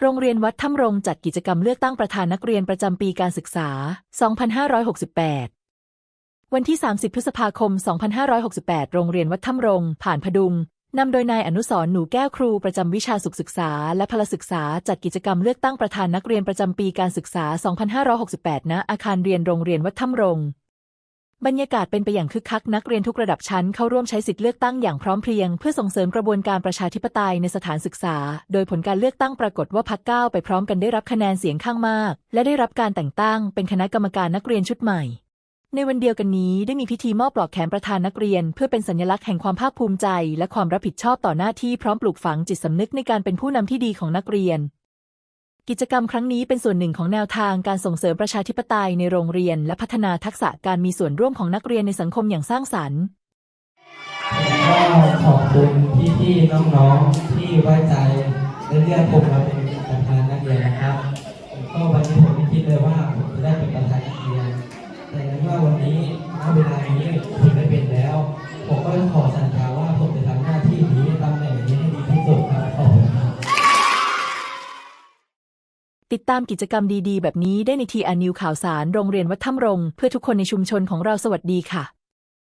โรงเรียนวัดถ้ำรงจัดกิจกรรมเลือกตั้งประธานนักเรียนประจำปีการศึกษา 2568 วันที่ 30 พฤษภาคม 2568 โรงเรียนวัดถ้ำรง ผ่านพดุงนำโดยนายอนุสรหนูแก้วครูประจำวิชาสุขศึกษา และพลศึกษาจัดกิจกรรมเลือกตั้งประธานนักเรียนประจำปีการศึกษา 2568 ณ อาคารเรียนโรงเรียนวัดถ้ำรง บรรยากาศเป็นไปอย่างคึกคักนักเรียนทุกระดับชั้นเข้าร่วมใช้สิทธิเลือกตั้งอย่างพร้อมเพรียง เพื่อส่งเสริมกระบวนการประชาธิปไตยในสถานศึกษา โดยผลการเลือกตั้งปรากฏว่าพรรคก้าวไปพร้อมกันได้รับคะแนนเสียงข้างมาก และได้รับการแต่งตั้งเป็นคณะกรรมการนักเรียนชุดใหม่ ในวันเดียวกันนี้ได้มีพิธีมอบปลอกแขนประธานนักเรียน เพื่อเป็นสัญลักษณ์แห่งความภาคภูมิใจ และความรับผิดชอบต่อหน้าที่พร้อมปลูกฝังจิตสำนึกในการเป็นผู้นำที่ดีของนักเรียน กิจกรรมครั้งนี้เป็นส่วนหนึ่งของแนวทางการส่งเสริมประชาธิปไตยในโรงเรียน และพัฒนาทักษะการมีส่วนร่วมของนักเรียนในสังคมอย่างสร้างสรรค์ก็ขอบคุณพี่ๆน้องๆที่ไว้ใจและเลือกผมมาเป็นประธานนักเรียน ติดตามกิจกรรมดีๆ แบบนี้ได้ในทีอานิวข่าวสารโรงเรียนวัดถ้ำรง เพื่อทุกคนในชุมชนของเราสวัสดีค่ะ